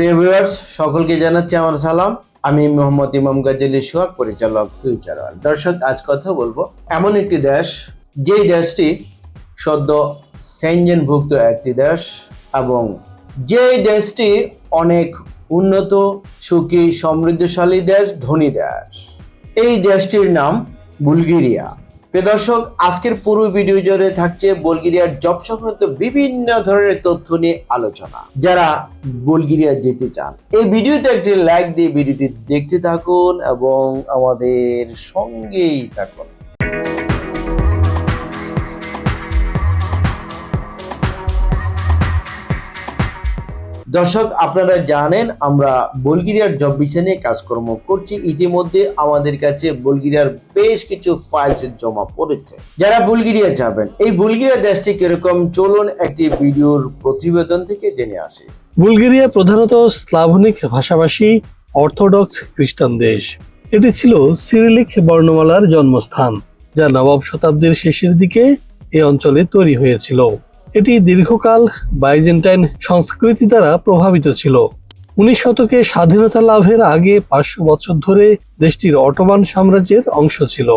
প্রিয় ভিউয়ার্স সকলকে জানাচ্ছি আমার সালাম। আমি মোহাম্মদ ইমাম গাজেলি সোহাগ, পরিচালক ফিউচার। দর্শক, আজ কথা বলব এমন একটি দেশ, যেই দেশটি সদ্য সেনজেনভুক্ত একটি দেশ এবং যেই দেশটি অনেক উন্নত, সুখী, সমৃদ্ধশালী দেশ, ধনী দেশ। এই দেশটির নাম বুলগেরিয়া। প্রিয় দর্শক, আজকের পুরো ভিডিও জুড়ে থাকছে বুলগেরিয়ার জব সংক্রান্ত বিভিন্ন ধরনের তথ্য নিয়ে আলোচনা। যারা বুলগেরিয়া যেতে চান, এই ভিডিওতে একটি লাইক দিয়ে ভিডিওটি দেখতে থাকুন এবং আমাদের সঙ্গেই থাকুন। দর্শক, আপনারা জানেন, আমরা বুলগেরিয়ার জব ভিসা নিয়ে কাজকর্ম করছি। ইতিমধ্যে আমাদের কাছে বুলগেরিয়ার বেশ কিছু ফাইলস জমা পড়েছে। যারা বুলগেরিয়া যাবেন, এই বুলগেরিয়া দেশটি কীরকম? চলুন একটি ভিডিওর প্রতিবেদন থেকে জেনে আসি। বুলগেরিয়া প্রধানত স্লাভনিক ভাষাভাষী, অর্থোডক্স খ্রিস্টান দেশ। এটি ছিল সিরিলিক বর্ণমালার জন্মস্থান, যা নবম শতাব্দীর শেষের দিকে এই অঞ্চলে তৈরি হয়েছিল। এটি দীর্ঘকাল বাইজেন্টাইন সংস্কৃতি দ্বারা প্রভাবিত ছিল। উনিশ শতকে স্বাধীনতা লাভের আগে পাঁচশো বছর ধরে দেশটির অটোমান সাম্রাজ্যের অংশ ছিল।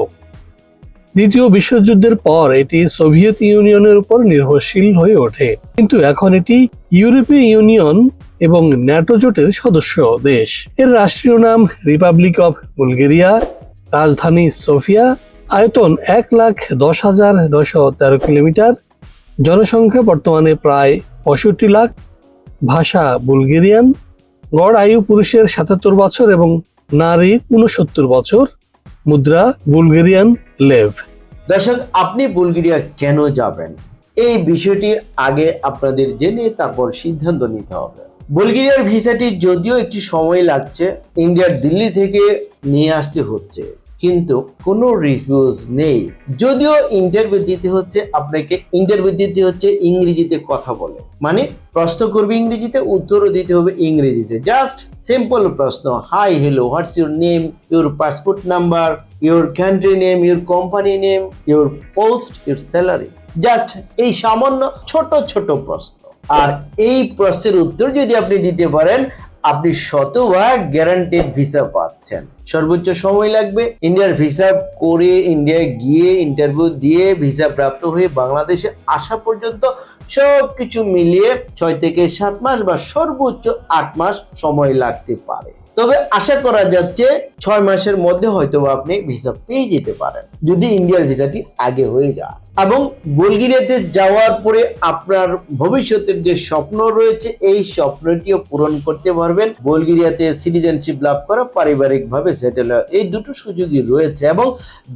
দ্বিতীয় বিশ্বযুদ্ধের পর এটি সোভিয়েত ইউনিয়নের উপর নির্ভরশীল হয়ে ওঠে। কিন্তু এখন এটি ইউরোপীয় ইউনিয়ন এবং ন্যাটো জোটের সদস্য দেশ। এর রাষ্ট্রীয় নাম রিপাবলিক অফ বুলগেরিয়া, রাজধানী সোফিয়া, আয়তন এক লাখ দশ হাজার নয়শো তেরো কিলোমিটার জনসংখ্যা বর্তমানে প্রায় পঁয়ষট্টি লাখ, ভাষা বুলগেরিয়ান, গড় আয়ু পুরুষের সাতাত্তর বছর এবং নারীর উনসত্তর বছর, মুদ্রা বুলগেরিয়ান লেভ। দর্শক, আপনি বুলগেরিয়া কেন যাবেন? এই বিষয়টি আগে আপনাদের জেনে তারপর সিদ্ধান্ত নিতে হবে। বুলগেরিয়ার ভিসাটি যদিও একটি সময় লাগছে ইন্ডিয়ার দিল্লি থেকে নিয়ে আসতে হচ্ছে। কিন্তু কোনো রিফিউজ নেই। যদিও ইন্টারভিউ দিতে হচ্ছে, আপনাকে ইন্টারভিউ দিতে হচ্ছে, ইংরেজিতে কথা বলে। মানে প্রশ্ন করবে ইংরেজিতে, উত্তরও দিতে হবে ইংরেজিতে। জাস্ট সিম্পল প্রশ্ন hi hello what's your name your passport number your country name your company name your post your salary just এই সামান্য ছোট ছোট প্রশ্ন। আর এই প্রশ্নের উত্তর যদি আপনি দিতে পারেন আপনি শতভাগ গ্যারান্টেড ভিসা পাচ্ছেন। সর্বোচ্চ সময় লাগবে। ইন্ডিয়ার ভিসা করে ইন্ডিয়ায় গিয়ে ইন্টারভিউ দিয়ে ভিসা প্রাপ্ত হয়ে বাংলাদেশে আসা পর্যন্ত সব কিছু মিলিয়ে ছয় থেকে সাত মাস বা সর্বোচ্চ আট মাস সময় লাগতে পারে। তবে আশা করা যাচ্ছে ছয় মাসের মধ্যে হয়তো আপনি ভিসা পেয়ে যেতে পারেন, যদি ইন্ডিয়ার ভিসাটি আগে হয়ে যায়। এবং বুলগেরিয়াতে যাওয়ার পরে আপনার ভবিষ্যতের যে স্বপ্ন রয়েছে, এই স্বপ্নটিও পূরণ করতে পারবেন। বুলগেরিয়াতে সিটিজেনশিপ লাভ করা পারিবারিক ভাবে সেটেল হয় এই দুটো সুযোগই রয়েছে এবং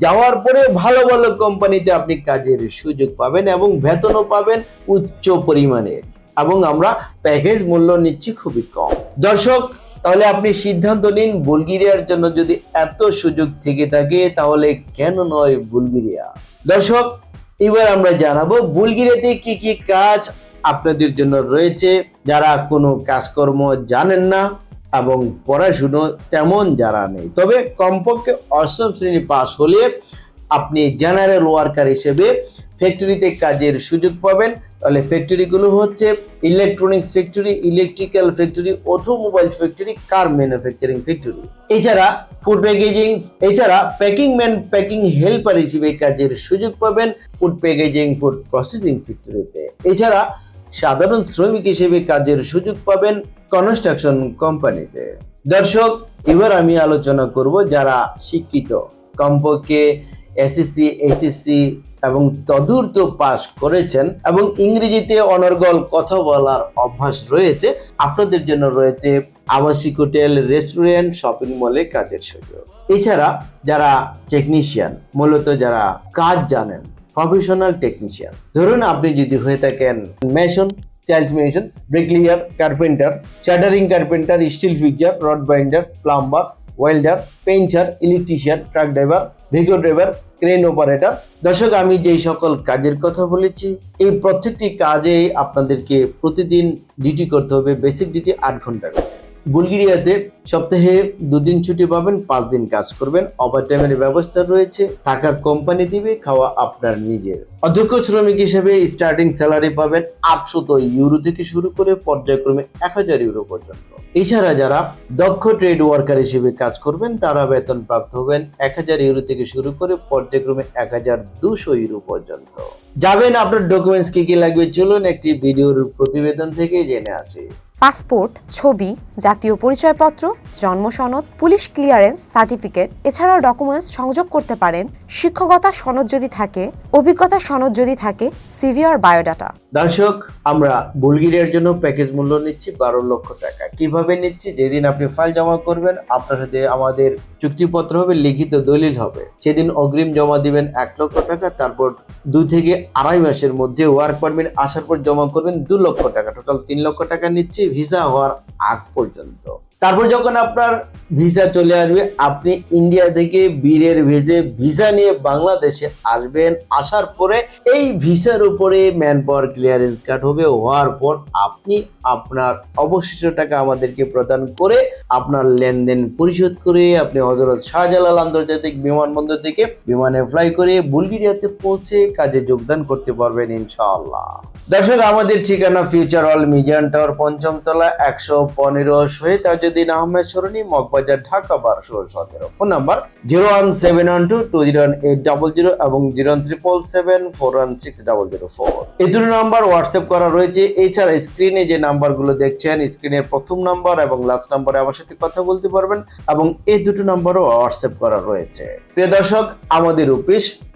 যাওয়ার পরে ভালো ভালো কোম্পানিতে আপনি কাজের সুযোগ পাবেন এবং বেতনও পাবেন উচ্চ পরিমাণের এবং আমরা প্যাকেজ মূল্য নিচ্ছি খুবই কম। দর্শক তাহলে আপনি সিদ্ধান্ত নিন বুলগেরিয়ার জন্য যদি এত সুযোগ থেকে থাকে, তাহলে কেন নয় বুলগেরিয়া? দর্শক, এবার আমরা জানাব বুলগেরিয়াতে কি কি কাজ আপনাদের জন্য রয়েছে। যারা কোনো কাজকর্ম জানেন না এবং পড়াশুনো তেমন যারা নেই। তবে কমপক্ষে অষ্টম শ্রেণি পাশ হলে আপনি জেনারেল ওয়ার্কার হিসেবে ফ্যাক্টরিতে কাজের সুযোগ পাবেন। তাহলে ফ্যাক্টরিগুলো হচ্ছে electronics factory electrical factory automobile factory car manufacturing factory এছাড়া ফুড প্যাকেজিং এছাড়া প্যাকিং ম্যান প্যাকিং হেল্পার হিসেবে কাজের সুযোগ পাবেন ফুড প্যাকেজিং ফুড প্রসেসিং ফ্যাক্টরিতে এছাড়া সাধারণ শ্রমিক হিসেবে কাজের সুযোগ পাবেন কনস্ট্রাকশন কোম্পানিতে দর্শক, এবার আমি আলোচনা করব যারা শিক্ষিত, কমপক্ষে এসএসসি এসএসসি এবং তদূর্ত পাস করেছেন এবং ইংরেজিতে অনর্গল কথা বলার অভ্যাস রয়েছে। আপনাদের জন্য রয়েছে আবাসিক হোটেল, রেস্টুরেন্ট, শপিং মলে কাজের সুযোগ। এছাড়া যারা টেকনিশিয়ান মূলত যারা কাজ জানেন প্রফেশনাল টেকনিশিয়ান ধরুন আপনি যদি হয়ে থাকেন mason tiles mason bricklayer carpenter shuttering carpenter steel fixer rod binder plumber welder painter electrician truck driver Vigo driver crane operator দর্শক, আমি যেই সকল কাজের কথা বলেছি, এই প্রত্যেকটি কাজে আপনাদেরকে প্রতিদিন ডিউটি করতে হবে বেসিক ডিউটি আট ঘণ্টা করে। বুলগেরিয়াতে সপ্তাহে দুদিন ছুটি পাবেন, পাঁচ দিন কাজ করবেন। ওভার টাইমের ব্যবস্থা রয়েছে। থাকা কোম্পানি দিবে, খাওয়া আপনার নিজের। অধ্যক্ষ শ্রমিক হিসেবে স্টার্টিং স্যালারি পাবেন আটশত ইউরো থেকে শুরু করে পর্যায়ক্রমে এক হাজার ইউরো পর্যন্ত। এছাড়া যারা দক্ষ ট্রেড ওয়ার্কার হিসেবে কাজ করবেন, তারা বেতন প্রাপ্ত হবেন এক হাজার ইউরো থেকে শুরু করে পর্যায়ক্রমে এক হাজার দুশো ইউরো পর্যন্ত। যাবেন, আপনার ডকুমেন্টস কি কি লাগবে চলুন একটি ভিডিওর প্রতিবেদন থেকে জেনে আসি। পাসপোর্ট, ছবি, জাতীয় পরিচয়পত্র, জন্ম সনদ, পুলিশ ক্লিয়ারেন্স সার্টিফিকেট, এছাড়াও ডকুমেন্টস সংযোগ করতে পারেন। শিক্ষকতা সনদ যদি থাকে, অভিজ্ঞতা সনদ যদি থাকে, সিভি আর বায়োডাটা। দর্শক, আমরা বুলগেরিয়ার জন্য প্যাকেজ মূল্য নিচ্ছি বারো লক্ষ টাকা। কীভাবে নিচ্ছি? যেদিন আপনি ফাইল জমা করবেন, আপনার সাথে আমাদের চুক্তিপত্র হবে, লিখিত দলিল হবে। সেদিন অগ্রিম জমা দিবেন এক লক্ষ টাকা, তারপর দুই থেকে আড়াই মাসের মধ্যে ওয়ার্ক পারমিট আসার পর জমা করবেন দু লক্ষ টাকা। টোটাল তিন লক্ষ টাকা নিচ্ছি। ভিসা হওয়ার আগ পর্যন্ত। তারপর যখন আপনার ভিসা চলে আসবে, আপনি ইন্ডিয়া থেকে বীরের ভেসে ভিসা নিয়ে বাংলাদেশে আসবেন। আসার পরে এই ভিসার উপরে ম্যান পাওয়ার ক্লিয়ারেন্স কার্ড হবে। হওয়ার পর আপনি আপনার অবশিষ্ট টাকা আমাদেরকে প্রদান করে আপনার লেনদেন পরিশোধ করে আপনি হজরত শাহজালাল আন্তর্জাতিক বিমানবন্দর থেকে বিমানে ফ্লাই করে বুলগেরিয়াতে পৌঁছে কাজে যোগদান করতে পারবেন ইনশাআল্লাহ। দর্শক, আমাদের ঠিকানা ফিউচার হল মিজান টাওয়ার পঞ্চম তলা একশো পনেরো শহীদ তাজুদ্দিন আহমেদ সরণি, মগবাজার, ঢাকা, বারোশো সতেরো। Phone number zero one seven one two two zero eight double zero এবং zero one triple seven four one six double zero four. এই দুটো নাম্বার হোয়াটসঅ্যাপ করা রয়েছে। এছাড়া স্ক্রিনে যে নাম্বারগুলো দেখছেন, স্ক্রিনের প্রথম নাম্বার এবং লাস্ট নাম্বারে আমার সাথে কথা বলতে পারবেন এবং এই দুটো নাম্বারও হোয়াটসঅ্যাপ করা রয়েছে। প্রিয় দর্শক, আমাদের অফিস